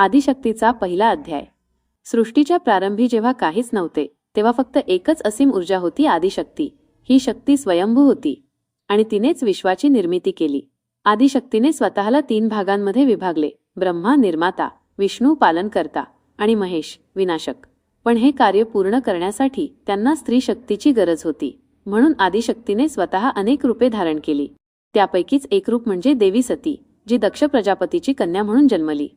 आदिशक्तीचा पहिला अध्याय. सृष्टीच्या प्रारंभी जेव्हा काहीच नव्हते तेव्हा फक्त एकच असीम ऊर्जा होती आदिशक्ती. ही शक्ती स्वयंभू होती आणि तिनेच विश्वाची निर्मिती केली. आदिशक्तीने स्वतःला तीन भागांमध्ये विभागले ब्रह्मा निर्माता विष्णू पालनकर्ता आणि महेश विनाशक. पण हे कार्य पूर्ण करण्यासाठी त्यांना स्त्री शक्तीची गरज होती. म्हणून आदिशक्तीने स्वतः अनेक रूपे धारण केली. त्यापैकीच एक रूप म्हणजे देवी सती जी दक्ष प्रजापतीची कन्या म्हणून जन्मली.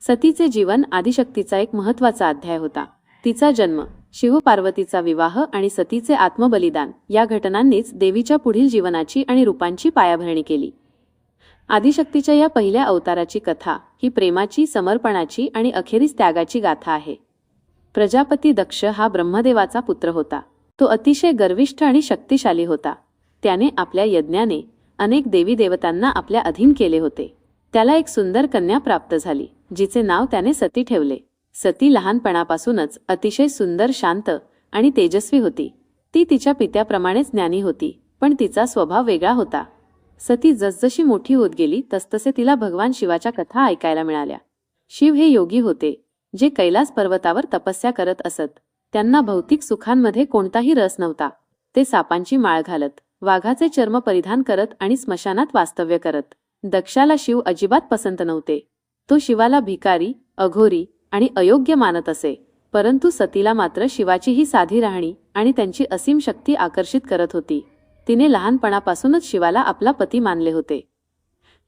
सतीचे जीवन आदिशक्तीचा एक महत्त्वाचा अध्याय होता. तिचा जन्म शिवपार्वतीचा विवाह आणि सतीचे आत्मबलिदान या घटनांनीच देवीच्या पुढील जीवनाची आणि रूपांची पायाभरणी केली. आदिशक्तीच्या या पहिल्या अवताराची कथा ही प्रेमाची समर्पणाची आणि अखेरीस त्यागाची गाथा आहे. प्रजापती दक्ष हा ब्रह्मदेवाचा पुत्र होता. तो अतिशय गर्विष्ठ आणि शक्तिशाली होता. त्याने आपल्या यज्ञाने अनेक देवी देवतांना आपल्या अधीन केले होते. त्याला एक सुंदर कन्या प्राप्त झाली जिचे नाव त्याने सती ठेवले. सती लहानपणापासूनच अतिशय सुंदर शांत आणि तेजस्वी होती. ती तिच्या पित्याप्रमाणेच ज्ञानी होती पण तिचा स्वभाव वेगळा होता. सती जसजशी मोठी होत गेली तसतसे तिला भगवान शिवाच्या कथा ऐकायला मिळाल्या. शिव हे योगी होते जे कैलास पर्वतावर तपस्या करत असत. त्यांना भौतिक सुखांमध्ये कोणताही रस नव्हता. ते सापांची माळ घालत वाघाचे चर्म परिधान करत आणि स्मशानात वास्तव्य करत. दक्षाला शिव अजिबात पसंत नव्हते. तो शिवाला भिकारी अघोरी आणि अयोग्य मानत असे. परंतु सतीला मात्र शिवाची ही साधी राहणी आणि त्यांची असीम शक्ती आकर्षित करत होती. तिने लहानपणापासूनच शिवाला आपला पती मानले होते.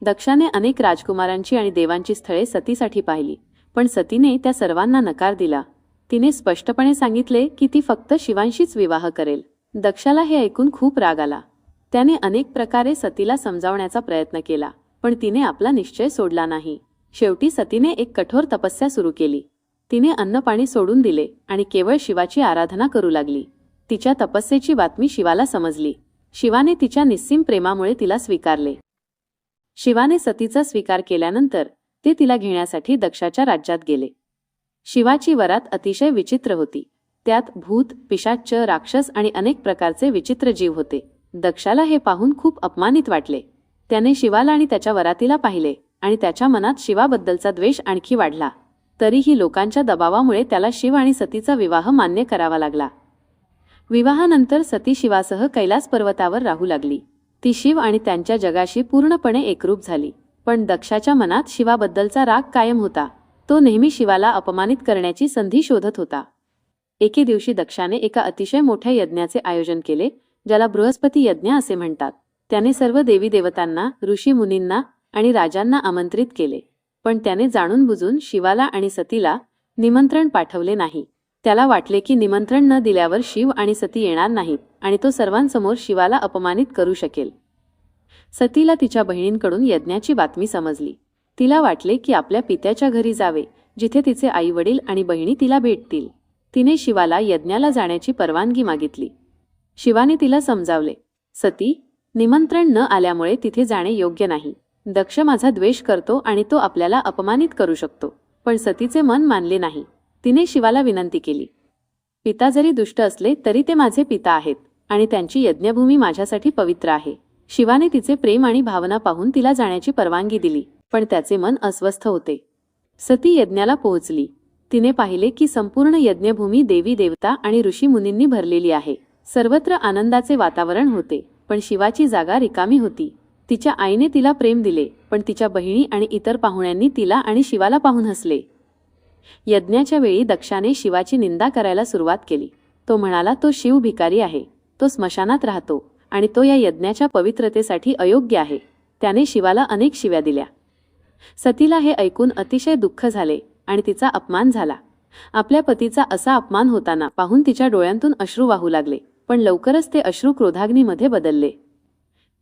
दक्षाने अनेक राजकुमारांची आणि देवांची स्थळे सतीसाठी पाहिली पण सतीने त्या सर्वांना नकार दिला. तिने स्पष्टपणे सांगितले की ती फक्त शिवांशीच विवाह करेल. दक्षाला हे ऐकून खूप राग आला. त्याने अनेक प्रकारे सतीला समजावण्याचा प्रयत्न केला. पण तिने आपला निश्चय सोडला नाही. शेवटी सतीने एक कठोर तपस्या सुरू केली. तिने अन्नपाणी सोडून दिले आणि केवळ शिवाची आराधना करू लागली. तिच्या तपस्येची बातमी शिवाला समजली. शिवाने तिच्या निस्सीम प्रेमामुळे तिला स्वीकारले. शिवाने सतीचा स्वीकार केल्यानंतर ते तिला घेण्यासाठी दक्षाच्या राज्यात गेले. शिवाची वरात अतिशय विचित्र होती. त्यात भूत पिशाच्च राक्षस आणि अनेक प्रकारचे विचित्र जीव होते. दक्षाला हे पाहून खूप अपमानित वाटले. त्याने शिवाला आणि त्याच्या वरातीला पाहिले आणि त्याच्या मनात शिवाबद्दलचा द्वेष आणखी वाढला. तरीही लोकांच्या दबावामुळे त्याला शिव आणि सतीचा विवाह मान्य करावा लागला. विवाहानंतर सती शिवासह कैलास पर्वतावर राहू लागली. ती शिव आणि त्यांच्या जगाशी पूर्णपणे एकरूप झाली. पण दक्षाच्या मनात शिवाबद्दलचा राग कायम होता. तो नेहमी शिवाला अपमानित करण्याची संधी शोधत होता. एके दिवशी दक्षाने एका अतिशय मोठ्या यज्ञाचे आयोजन केले ज्याला बृहस्पती यज्ञ असे म्हणतात. त्याने सर्व देवी देवतांना ऋषी मुनींना आणि राजांना आमंत्रित केले. पण त्याने जाणून बुजून शिवाला आणि सतीला निमंत्रण पाठवले नाही. त्याला वाटले की निमंत्रण न दिल्यावर शिव आणि सती येणार नाहीत आणि तो सर्वांसमोर शिवाला अपमानित करू शकेल. सतीला तिच्या बहिणींकडून यज्ञाची बातमी समजली. तिला वाटले की आपल्या पित्याच्या घरी जावे जिथे तिचे आई वडील आणि बहिणी तिला भेटतील. तिने शिवाला यज्ञाला जाण्याची परवानगी मागितली. शिवाने तिला समजावले सती निमंत्रण न आल्यामुळे तिथे जाणे योग्य नाही. दक्ष माझा द्वेष करतो आणि तो आपल्याला अपमानित करू शकतो. पण सतीचे मन मानले नाही. तिने शिवाला विनंती केली. पिता जरी दुष्ट असले तरी ते माझे पिता आहेत आणि त्यांची यज्ञभूमी माझ्यासाठी पवित्र आहे. शिवाने तिचे प्रेम आणि भावना पाहून तिला जाण्याची परवानगी दिली पण त्याचे मन अस्वस्थ होते. सती यज्ञाला पोहोचली. तिने पाहिले की संपूर्ण यज्ञभूमी देवी देवता आणि ऋषी मुनींनी भरलेली आहे. सर्वत्र आनंदाचे वातावरण होते. पण शिवाची जागा रिकामी होती. तिच्या आईने तिला प्रेम दिले पण तिच्या बहिणी आणि इतर पाहुण्यांनी तिला आणि शिवाला पाहून हसले. यज्ञाच्या वेळी दक्षाने शिवाची निंदा करायला सुरुवात केली. तो म्हणाला तो शिव भिकारी आहे. तो स्मशानात राहतो आणि तो या यज्ञाच्या पवित्रतेसाठी अयोग्य आहे. त्याने शिवाला अनेक शिव्या दिल्या. सतीला हे ऐकून अतिशय दुःख झाले आणि तिचा अपमान झाला. आपल्या पतीचा असा अपमान होताना पाहून तिच्या डोळ्यांतून अश्रू वाहू लागले. पण लवकरच ते अश्रू क्रोधाग्नीमध्ये बदलले.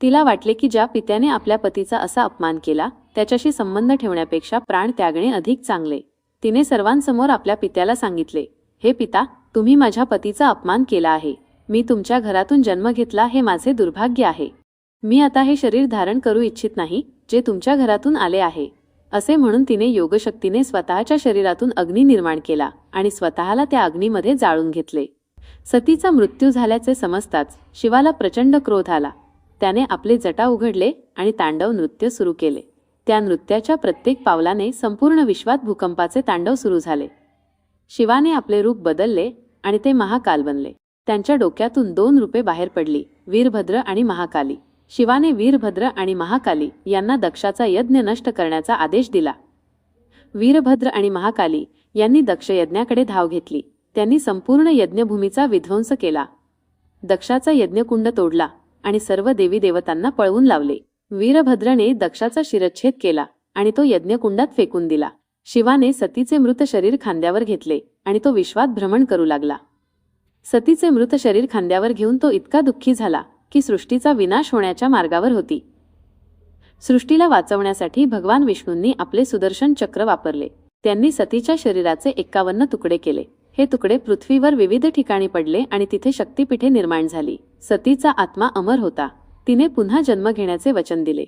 तिला वाटले की ज्या पित्याने आपल्या पतीचा असा अपमान केला त्याच्याशी संबंध ठेवण्यापेक्षा प्राण त्यागणे अधिक चांगले. तिने सर्वांसमोर आपल्या पित्याला सांगितले हे पिता तुम्ही माझ्या पतीचा अपमान केला आहे. मी तुमच्या घरातून जन्म घेतला हे माझे दुर्भाग्य आहे. मी आता हे शरीर धारण करू इच्छित नाही जे तुमच्या घरातून आले आहे. असे म्हणून तिने योगशक्तीने स्वतःच्या शरीरातून अग्नी निर्माण केला आणि स्वतःला त्या अग्नीमध्ये जाळून घेतले. सतीचा मृत्यू झाल्याचे समजताच शिवाला प्रचंड क्रोध आला. त्याने आपले जटा उघडले आणि तांडव नृत्य सुरू केले. त्या नृत्याच्या प्रत्येक पावलाने संपूर्ण विश्वात भूकंपाचे तांडव सुरू झाले. शिवाने आपले रूप बदलले आणि ते महाकाल बनले. त्यांच्या डोक्यातून दोन रूपे बाहेर पडली वीरभद्र आणि महाकाली. शिवाने वीरभद्र आणि महाकाली यांना दक्षाचा यज्ञ नष्ट करण्याचा आदेश दिला. वीरभद्र आणि महाकाली यांनी दक्षयज्ञाकडे धाव घेतली. त्यांनी संपूर्ण यज्ञभूमीचा विध्वंस केला. दक्षाचा यज्ञकुंड तोडला आणि सर्व देवी देवतांना पळवून लावले. वीरभद्रने दक्षाचा शिरच्छेद केला आणि तो यज्ञकुंडात फेकून दिला. शिवाने सतीचे मृत शरीर खांद्यावर घेतले आणि तो विश्वात भ्रमण करू लागला. सतीचे मृत शरीर खांद्यावर घेऊन तो इतका दुःखी झाला की सृष्टीचा विनाश होण्याच्या मार्गावर होती. सृष्टीला वाचवण्यासाठी भगवान विष्णूंनी आपले सुदर्शन चक्र वापरले. त्यांनी सतीच्या शरीराचे एक्कावन्न तुकडे केले. हे तुकडे पृथ्वीवर विविध ठिकाणी पडले आणि तिथे शक्तिपीठे निर्माण झाली. सतीचा आत्मा अमर होता. तिने पुन्हा जन्म घेण्याचे वचन दिले.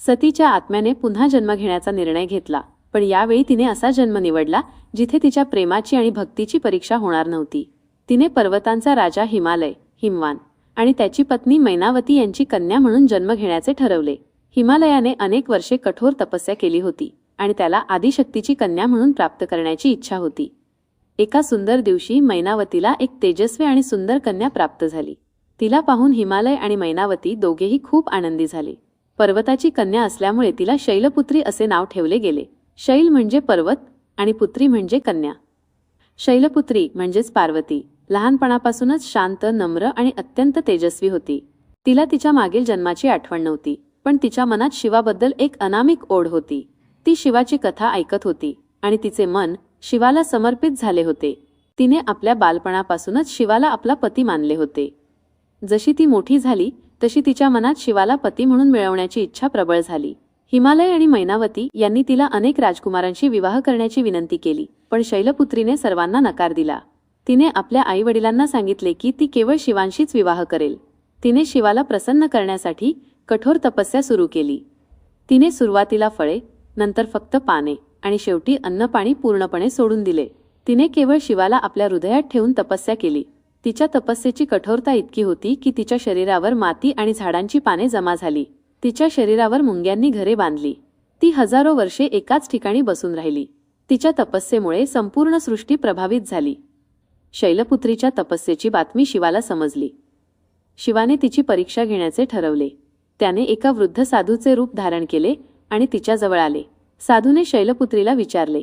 सतीच्या आत्म्याने पुन्हा जन्म घेण्याचा निर्णय घेतला. पण यावेळी तिने असा जन्म निवडला जिथे तिच्या प्रेमाची आणि भक्तीची परीक्षा होणार नव्हती. तिने पर्वतांचा राजा हिमालय हिमवान आणि त्याची पत्नी मैनावती यांची कन्या म्हणून जन्म घेण्याचे ठरवले. हिमालयाने अनेक वर्षे कठोर तपस्या केली होती आणि त्याला आदिशक्तीची कन्या म्हणून प्राप्त करण्याची इच्छा होती. एका सुंदर दिवशी मैनावतीला एक तेजस्वी आणि सुंदर कन्या प्राप्त झाली. तिला पाहून हिमालय आणि मैनावती दोघेही खूप आनंदी झाले. पर्वताची कन्या असल्यामुळे तिला शैलपुत्री असे नाव ठेवले गेले. शैल म्हणजे पर्वत आणि पुत्री म्हणजे कन्या. शैलपुत्री म्हणजेच पार्वती. लहानपणापासूनच शांत नम्र आणि अत्यंत तेजस्वी होती. तिला तिच्या मागील जन्माची आठवण नव्हती पण तिच्या मनात शिवाबद्दल एक अनामिक ओढ होती. ती शिवाची कथा ऐकत होती आणि तिचे मन शिवाला समर्पित झाले होते. तिने आपल्या बालपणापासूनच शिवाला आपला पती मानले होते. जशी ती मोठी झाली तशी तिच्या मनात शिवाला पती म्हणून मिळवण्याची इच्छा प्रबळ झाली. हिमालय आणि मैनावती यांनी तिला अनेक राजकुमारांशी विवाह करण्याची विनंती केली पण शैलपुत्रीने सर्वांना नकार दिला. तिने आपल्या आई वडिलांना सांगितले की ती केवळ शिवांशीच विवाह करेल. तिने शिवाला प्रसन्न करण्यासाठी कठोर तपस्या सुरू केली. तिने सुरुवातीला फळे नंतर फक्त पाने. आणि शेवटी अन्नपाणी पूर्णपणे सोडून दिले. तिने केवळ शिवाला आपल्या हृदयात ठेवून तपस्या केली. तिच्या तपस्येची कठोरता इतकी होती की तिच्या शरीरावर माती आणि झाडांची पाने जमा झाली. तिच्या शरीरावर मुंग्यांनी घरे बांधली. ती हजारो वर्षे एकाच ठिकाणी बसून राहिली. तिच्या तपस्येमुळे संपूर्ण सृष्टी प्रभावित झाली. शैलपुत्रीच्या तपस्येची बातमी शिवाला समजली. शिवाने तिची परीक्षा घेण्याचे ठरवले. त्याने एका वृद्ध साधूचे रूप धारण केले आणि तिच्याजवळ आले. साधूने शैलपुत्रीला विचारले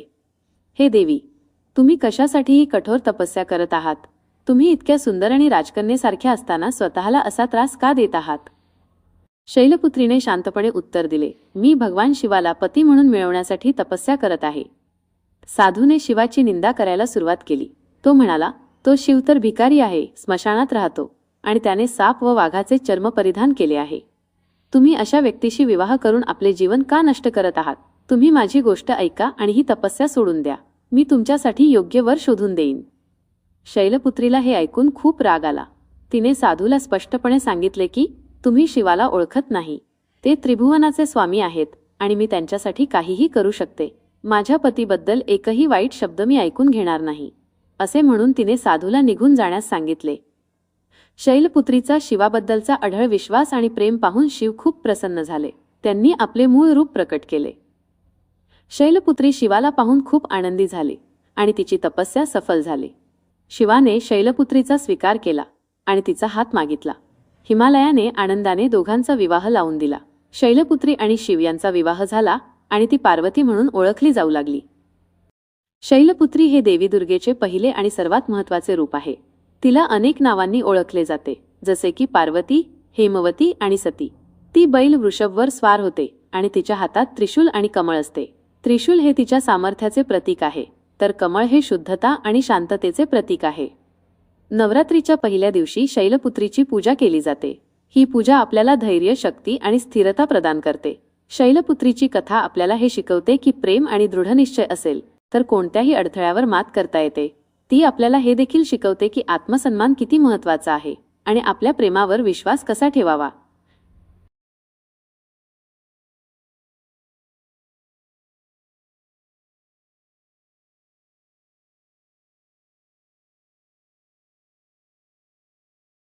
हे देवी तुम्ही कशासाठी ही कठोर तपस्या करत आहात? तुम्ही इतक्या सुंदर आणि राजकन्येसारख्या असताना स्वतःला असा त्रास का देत आहात? शैलपुत्रीने शांतपणे उत्तर दिले मी भगवान शिवाला पती म्हणून मिळवण्यासाठी तपस्या करत आहे. साधूने शिवाची निंदा करायला सुरुवात केली. तो म्हणाला तो शिव तर भिकारी आहे स्मशानात राहतो आणि त्याने साप व वाघाचे चर्म परिधान केले आहे. तुम्ही अशा व्यक्तीशी विवाह करून आपले जीवन का नष्ट करत आहात? तुम्ही माझी गोष्ट ऐका आणि ही तपस्या सोडून द्या. मी तुमच्यासाठी योग्य वर शोधून देईन. शैलपुत्रीला हे ऐकून खूप राग आला. तिने साधूला स्पष्टपणे सांगितले की तुम्ही शिवाला ओळखत नाही. ते त्रिभुवनाचे स्वामी आहेत आणि मी त्यांच्यासाठी काहीही करू शकते. माझ्या पतीबद्दल एकही वाईट शब्द मी ऐकून घेणार नाही. असे म्हणून तिने साधूला निघून जाण्यास सांगितले. शैलपुत्रीचा शिवाबद्दलचा अढळ विश्वास आणि प्रेम पाहून शिव खूप प्रसन्न झाले. त्यांनी आपले मूळ रूप प्रकट केले. शैलपुत्री शिवाला पाहून खूप आनंदी झाली आणि तिची तपस्या सफल झाली. शिवाने शैलपुत्रीचा स्वीकार केला आणि तिचा हात मागितला. हिमालयाने आनंदाने दोघांचा विवाह लावून दिला. शैलपुत्री आणि शिव यांचा विवाह झाला आणि ती पार्वती म्हणून ओळखली जाऊ लागली. शैलपुत्री हे देवी दुर्गेचे पहिले आणि सर्वात महत्त्वाचे रूप आहे. तिला अनेक नावांनी ओळखले जाते जसे की पार्वती हेमवती आणि सती. ती बैल वृषभवर स्वार होते आणि तिच्या हातात त्रिशूल आणि कमळ असते. त्रिशूल हे तिच्या सामर्थ्याचे प्रतीक आहे तर कमळ हे शुद्धता आणि शांततेचे प्रतीक आहे. नवरात्रीच्या पहिल्या दिवशी शैलपुत्रीची पूजा केली जाते. ही पूजा आपल्याला धैर्य शक्ती आणि स्थिरता प्रदान करते. शैलपुत्रीची कथा आपल्याला हे शिकवते की प्रेम आणि दृढनिश्चय असेल तर कोणत्याही अडथळ्यावर मात करता येते. ती आपल्याला हे देखील शिकवते की आत्मसन्मान किती महत्त्वाचा आहे आणि आपल्या प्रेमावर विश्वास कसा ठेवावा.